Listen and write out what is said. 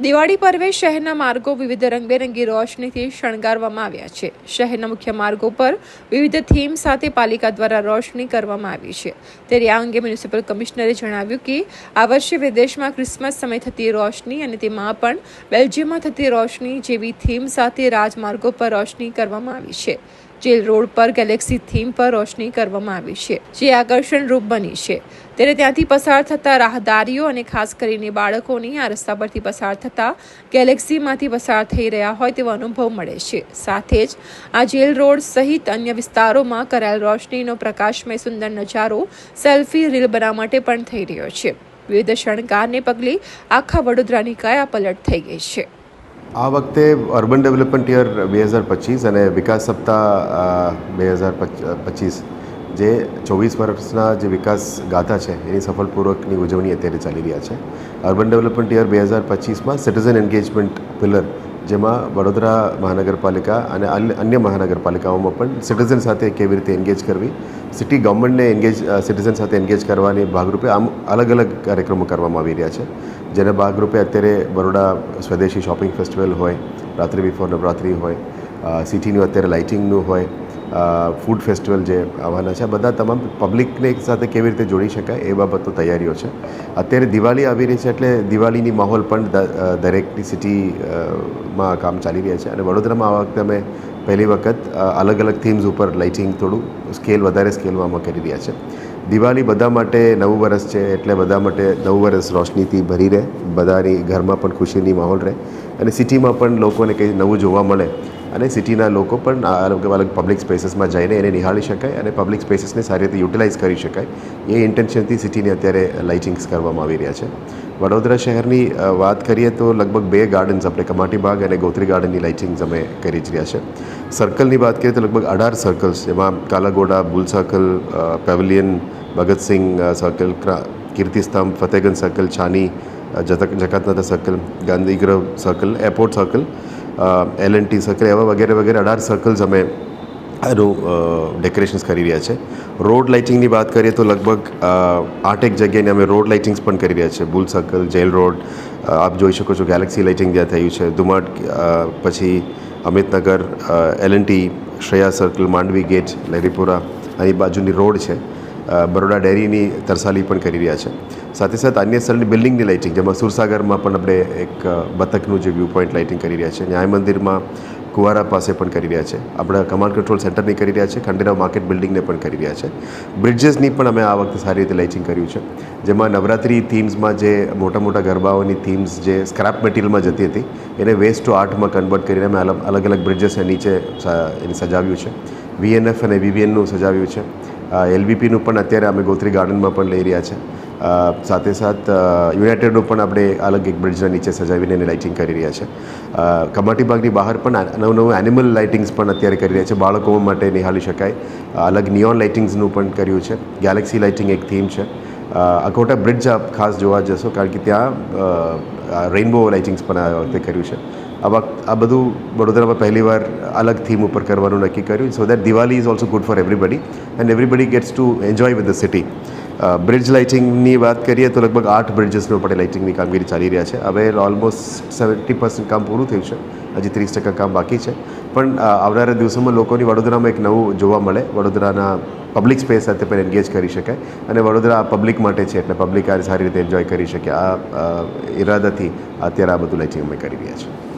દિવાળી પર્વે શહેરના માર્ગો વિવિધ રંગબેરંગી રોશનીથી શણગારવામાં આવ્યા છે. શહેરના મુખ્ય માર્ગો પર વિવિધ થીમ સાથે પાલિકા દ્વારા રોશની કરવામાં આવી છે. ત્યારે આ અંગે મ્યુનિસિપલ કમિશનરે જણાવ્યું કે, આ વર્ષે વિદેશમાં ક્રિસમસ સમય થતી રોશની અને તેમાં પણ બેલ્જિયમમાં થતી રોશની જેવી થીમ સાથે રાજમાર્ગો પર રોશની કરવામાં આવી છે. જેલ રોડ પર ગેલેક્સી થીમ પર રોશની કરવામાં આવી છે, જે આકર્ષણ રૂપ બની છે. ત્યારે ત્યાંથી પસાર થતા રાહદારીઓ અને ખાસ કરીને બાળકોની આ રસ્તા પરથી પસાર થતા ગેલેક્સીમાંથી પસાર થઈ રહ્યા હોય તેવો અનુભવ મળે છે. સાથે જ આ જેલ રોડ સહિત અન્ય વિસ્તારોમાં કરાયેલ રોશનીનો પ્રકાશમય સુંદર નજારો સેલ્ફી રીલ બનાવવા માટે પણ થઈ રહ્યો છે. વિવિધ શણગારને પગલે આખા વડોદરાની કાયા પલટ થઈ ગઈ છે. આ વખતે અર્બન ડેવલપમેન્ટ યર બે હજાર પચીસ અને વિકાસ સપ્તાહ બે હજાર પચીસ જે ચોવીસ વર્ષના જે વિકાસ ગાથા છે, એની સફળપૂર્વકની ઉજવણી અત્યારે ચાલી રહ્યા છે. અર્બન ડેવલપમેન્ટ યર બે હજાર પચીસમાં સિટીઝન એન્ગેજમેન્ટ પિલર જેમાં વડોદરા મહાનગરપાલિકા અને અન્ય મહાનગરપાલિકાઓમાં પણ સિટીઝન સાથે કેવી રીતે એન્ગેજ કરવી? સિટી ગવર્મેન્ટને એન્ગેજ સિટીઝન સાથે એન્ગેજ કરવાની ભાગરૂપે આમ અલગ અલગ કાર્યક્રમો કરવામાં આવી રહ્યા છે. જેના ભાગરૂપે અત્યારે બરોડા સ્વદેશી શોપિંગ ફેસ્ટિવલ હોય, રાત્રિ બિફોર નવરાત્રિ હોય સિટીનું અત્યારે લાઇટિંગનું હોય ફૂડ ફેસ્ટિવલ જે આવવાના છે, આ બધા તમામ પબ્લિકને એક સાથે કેવી રીતે જોડી શકાય એ બાબતો તૈયારીઓ છે. અત્યારે દિવાળી આવી રહી છે એટલે દિવાળીની માહોલ પણ દરેકની સિટીમાં કામ ચાલી રહ્યા છે. અને વડોદરામાં આ વખતે અમે પહેલી વખત અલગ અલગ થીમ્સ ઉપર લાઇટિંગ થોડું સ્કેલ વધારે સ્કેલમાં અમે કરી રહ્યા છે. દિવાળી બધા માટે નવું વર્ષ છે એટલે બધા માટે નવું વર્ષ રોશનીથી ભરી રહે. બધાની ઘરમાં પણ ખુશીની માહોલ રહે. અને સિટીમાં પણ લોકોને કંઈ નવું જોવા મળે અને સિટીના લોકો પણ અલગ અલગ પબ્લિક સ્પેસીસમાં જઈને એને નિહાળી શકાય અને પબ્લિક સ્પેસીસને સારી રીતે યુટિલાઇઝ કરી શકાય. એ ઇન્ટેન્શનથી સિટીને અત્યારે લાઇટિંગ્સ કરવામાં આવી રહ્યા છે. વડોદરા શહેરની વાત કરીએ તો લગભગ બે ગાર્ડન્સ આપણે કમાટી બાગ અને ગોત્રી ગાર્ડનની લાઇટિંગ્સ અમે કરી જ રહ્યા છે. સર્કલની વાત કરીએ તો લગભગ અઢાર સર્કલ્સ જેમાં Kalaghoda, bull circle pavilion Bhagat Singh circle Kirtistambh, Fatehganj circle Chhani જતક, Jakatnaka circle Gandhigruh circle airport circle L and T circle એવા વગેરે વગેરે અઢાર સર્કલ્સ અમે આનું ડેકોરેશન્સ કરી રહ્યા છે. રોડ લાઇટિંગની વાત કરીએ તો લગભગ આઠેક જગ્યાએ અમે રોડ લાઇટિંગ્સ પણ કરી રહ્યા છે. બુલ સર્કલ જેલ રોડ આપ જોઈ શકો છો ગેલેક્સી લાઇટિંગ જ્યાં થયું છે. ધુમાટ પછી Amitnagar L and T Shreya circle Mandvi gate Laheripura અહીં બાજુની રોડ છે. બરોડા ડેરીની તરસાલી પણ કરી રહ્યા છે. સાથે સાથે અન્ય સ્થળની બિલ્ડિંગની લાઇટિંગ જેમાં સુરસાગરમાં પણ આપણે એક બતકનું જે વ્યૂ પોઈન્ટ લાઇટિંગ કરી રહ્યા છે. ન્યાય મંદિરમાં કુવારા પાસે પણ કરી રહ્યા છે. આપણા કમાન્ડ કંટ્રોલ સેન્ટરની કરી રહ્યા છે. ખંડેરાવ માર્કેટ બિલ્ડિંગને પણ કરી રહ્યા છે. બ્રિજેસની પણ અમે આ વખતે સારી રીતે લાઇટિંગ કર્યું છે. જેમાં નવરાત્રી થીમ્સમાં જે મોટા મોટા ગરબાઓની થીમ્સ જે સ્ક્રેપ મટીરિયલમાં જતી હતી, એને વેસ્ટ ટુ આર્ટમાં કન્વર્ટ કરીને અમે અલગ અલગ બ્રિડ્જીસને નીચે એને સજાવ્યું છે. વીએનએફ અને વીવીએનનું સજાવ્યું છે. એલવીપીનું પણ અત્યારે અમે ગોત્રી ગાર્ડનમાં પણ લઈ રહ્યા છે. સાથે સાથ યુનાઇટેડનું પણ આપણે અલગ એક બ્રિજના નીચે સજાવીને એને લાઇટિંગ કરી રહ્યા છે. કમાટી બાગની બહાર પણ નવું નવું એનિમલ લાઇટિંગ્સ પણ અત્યારે કરી રહ્યા છે. બાળકો માટે નિહાળી શકાય. અલગ નિયોન લાઇટિંગ્સનું પણ કર્યું છે. ગેલેક્સી લાઇટિંગ એક થીમ છે. અકોટા બ્રિજ આપ ખાસ જોવા જશો કારણ કે ત્યાં રેઇનબો લાઇટિંગ્સ પણ આ વખતે કર્યું છે. આ આ બધું વડોદરામાં પહેલીવાર અલગ થીમ ઉપર કરવાનું નક્કી કર્યું so that Diwali is also good for everybody and everybody gets to enjoy with the city bridge લાઇટિંગની વાત કરીએ તો લગભગ આઠ બ્રિજીસનો પડે લાઇટિંગની કામગીરી ચાલી રહ્યા છે હવે ઓલમોસ્ટ સેવન્ટી પર્સન્ટ કામ પૂરું થયું છે હજી ત્રીસ ટકા કામ બાકી છે પણ આવનારા દિવસોમાં લોકોની વડોદરામાં એક નવું જોવા મળે વડોદરાના પબ્લિક સ્પેસ સાથે પણ એન્ગેજ કરી શકાય અને વડોદરા પબ્લિક માટે છે એટલે પબ્લિક આ સારી રીતે એન્જોય કરી શકે આ ઇરાદાથી અત્યારે આ બધું લાઇટિંગ અમે કરી રહ્યા છીએ